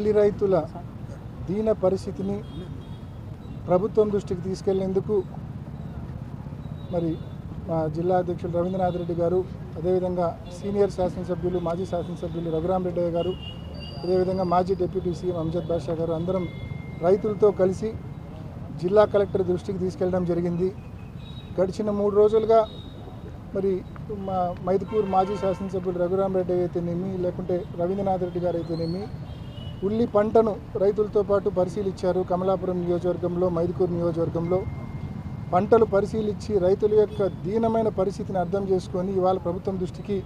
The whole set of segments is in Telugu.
ఉల్లి రైతుల దీన పరిస్థితిని ప్రభుత్వం దృష్టికి తీసుకెళ్ళేందుకు మరి మా జిల్లా అధ్యక్షులు రవీంద్రనాథ్ రెడ్డి గారు అదేవిధంగా సీనియర్ శాసనసభ్యులు మాజీ శాసనసభ్యులు రఘురామ్ రెడ్డి గారు అదేవిధంగా మాజీ డిప్యూటీ సీఎం అంజద్ బాషా గారు అందరం రైతులతో కలిసి జిల్లా కలెక్టర్ దృష్టికి తీసుకెళ్ళడం జరిగింది. గడిచిన మూడు రోజులుగా మరి మా మైదుకూరు మాజీ శాసనసభ్యులు రఘురామ్ రెడ్డి అయితేనేమి లేకుంటే రవీంద్రనాథ్ రెడ్డి గారు అయితేనేమి ఉల్లి పంటను రైతులతో పాటు పరిశీలించారు కమలాపురం నియోజకవర్గంలో మైదుకూరు నియోజకవర్గంలో. పంటలు పరిశీలించి రైతుల యొక్క దీనమైన పరిస్థితిని అర్థం చేసుకొని ఇవాళ ప్రభుత్వం దృష్టికి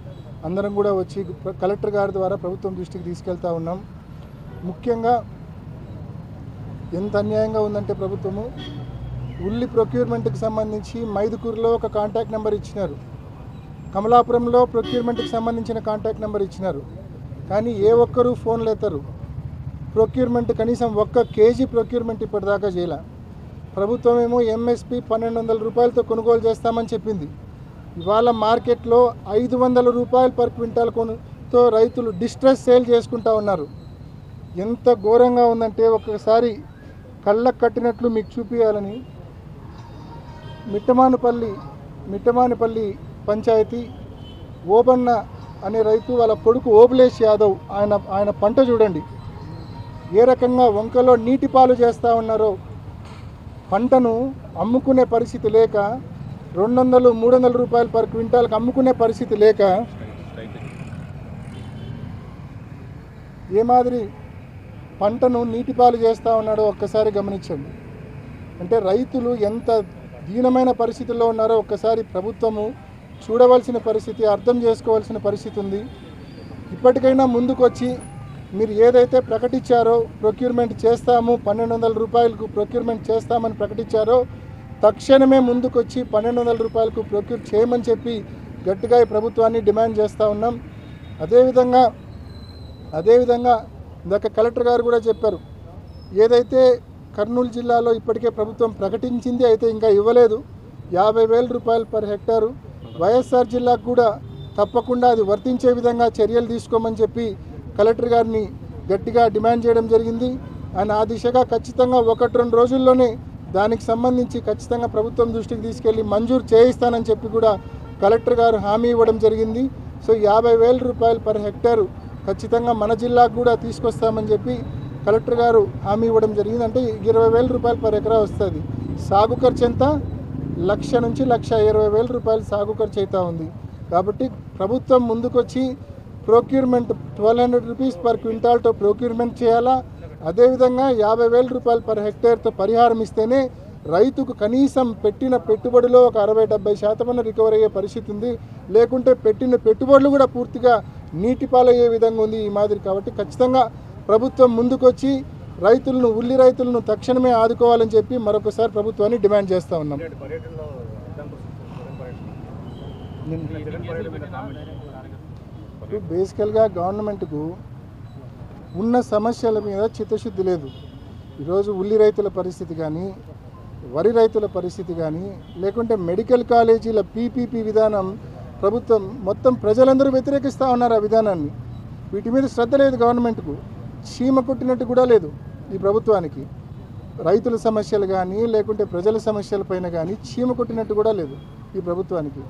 అందరం కూడా వచ్చి కలెక్టర్ గారి ద్వారా ప్రభుత్వం దృష్టికి తీసుకెళ్తా ఉన్నాం. ముఖ్యంగా ఎంత అన్యాయంగా ఉందంటే ప్రభుత్వము ఉల్లి ప్రొక్యూర్మెంట్కి సంబంధించి మైదుకూరులో ఒక కాంటాక్ట్ నెంబర్ ఇచ్చినారు. కమలాపురంలో ప్రొక్యూర్మెంట్కి సంబంధించిన కాంటాక్ట్ నెంబర్ ఇచ్చినారు. కానీ ఏ ఒక్కరూ ఫోన్లు ఎత్తరు ప్రొక్యూర్మెంట్ కనీసం ఒక్క కేజీ ప్రొక్యూర్మెంట్ ఇప్పటిదాకా చేయలే. ప్రభుత్వం ఏమో ఎంఎస్పి పన్నెండు వందల రూపాయలతో కొనుగోలు చేస్తామని చెప్పింది. ఇవాళ మార్కెట్లో ఐదు వందల రూపాయలు పర్ క్వింటాల్ కొనుతో రైతులు డిస్ట్రెస్ సేల్ చేసుకుంటా ఉన్నారు. ఎంత ఘోరంగా ఉందంటే ఒక్కసారి కళ్ళకు కట్టినట్లు మీకు చూపించాలని మిట్టమానుపల్లి మిట్టమానుపల్లి పంచాయతీ ఓబన్న అనే రైతు వాళ్ళ కొడుకు ఓబులేష్ యాదవ్ ఆయన ఆయన పంట చూడండి. ఏ రకంగా వంకలో నీటి పాలు చేస్తూ ఉన్నారో పంటను అమ్ముకునే పరిస్థితి లేక రెండు వందలు మూడు వందల రూపాయలు పర్ క్వింటాల్కి అమ్ముకునే పరిస్థితి లేక ఏ మాదిరి పంటను నీటిపాలు చేస్తూ ఉన్నాడో ఒక్కసారి గమనించండి. అంటే రైతులు ఎంత దీనమైన పరిస్థితుల్లో ఉన్నారో ఒక్కసారి ప్రభుత్వము చూడవలసిన పరిస్థితి అర్థం చేసుకోవాల్సిన పరిస్థితి ఉంది. ఇప్పటికైనా ముందుకొచ్చి మీరు ఏదైతే ప్రకటించారో ప్రొక్యూర్మెంట్ చేస్తాము పన్నెండు వందల రూపాయలకు ప్రొక్యూర్మెంట్ చేస్తామని ప్రకటించారో తక్షణమే ముందుకొచ్చి పన్నెండు వందల రూపాయలకు ప్రొక్యూర్ చేయమని చెప్పి గట్టిగా ఈ ప్రభుత్వాన్ని డిమాండ్ చేస్తూ ఉన్నాం. అదేవిధంగా అదేవిధంగా ఇందాక కలెక్టర్ గారు కూడా చెప్పారు ఏదైతే కర్నూలు జిల్లాలో ఇప్పటికే ప్రభుత్వం ప్రకటించింది అయితే ఇంకా ఇవ్వలేదు. యాభై వేల రూపాయలు పర్ హెక్టారు. వైఎస్ఆర్ జిల్లాకు కూడా తప్పకుండా అది వర్తించే విధంగా చర్యలు తీసుకోమని చెప్పి కలెక్టర్ గారిని గట్టిగా డిమాండ్ చేయడం జరిగింది. ఆయన ఆ దిశగా ఖచ్చితంగా ఒకటి రెండు రోజుల్లోనే దానికి సంబంధించి ఖచ్చితంగా ప్రభుత్వం దృష్టికి తీసుకెళ్ళి మంజూరు చేయిస్తానని చెప్పి కూడా కలెక్టర్ గారు హామీ ఇవ్వడం జరిగింది. సో యాభై వేల రూపాయలు పర్ హెక్టారు ఖచ్చితంగా మన జిల్లాకు కూడా తీసుకొస్తామని చెప్పి కలెక్టర్ గారు హామీ ఇవ్వడం జరిగింది. అంటే ఇరవై వేల రూపాయలు పర్ ఎకరా వస్తుంది. సాగు ఖర్చు ఎంత? లక్ష నుంచి లక్ష ఇరవై వేల రూపాయలు సాగు ఖర్చు అవుతూ ఉంది. కాబట్టి ప్రభుత్వం ముందుకొచ్చి procurement twelve hundred rupees per క్వింటాల్తో procurement చేయాలా? అదేవిధంగా యాభై వేల రూపాయలు పర్ హెక్టేర్తో పరిహారం ఇస్తేనే రైతుకు కనీసం పెట్టిన పెట్టుబడిలో ఒక అరవై డెబ్బై శాతం రికవర్ అయ్యే పరిస్థితి ఉంది. లేకుంటే పెట్టిన పెట్టుబడులు కూడా పూర్తిగా నీటి పాలయ్యే విధంగా ఉంది ఈ మాదిరి. కాబట్టి ఖచ్చితంగా ప్రభుత్వం ముందుకొచ్చి రైతులను ఉల్లి రైతులను తక్షణమే ఆదుకోవాలని చెప్పి మరొకసారి ప్రభుత్వాన్ని డిమాండ్ చేస్తూ ఉన్నాం. ఇప్పుడు బేసికల్గా గవర్నమెంట్కు ఉన్న సమస్యల మీద చిత్తశుద్ధి లేదు. ఈరోజు ఉల్లి రైతుల పరిస్థితి కానీ వరి రైతుల పరిస్థితి కానీ లేకుంటే మెడికల్ కాలేజీల పీపీపీ విధానం ప్రభుత్వం మొత్తం ప్రజలందరూ వ్యతిరేకిస్తూ ఉన్నారు ఆ విధానాన్ని. వీటి మీద శ్రద్ధ లేదు గవర్నమెంట్కు చీమ కొట్టినట్టు కూడా లేదు ఈ ప్రభుత్వానికి. రైతుల సమస్యలు కానీ లేకుంటే ప్రజల సమస్యలపైన కానీ చీమ కొట్టినట్టు కూడా లేదు ఈ ప్రభుత్వానికి.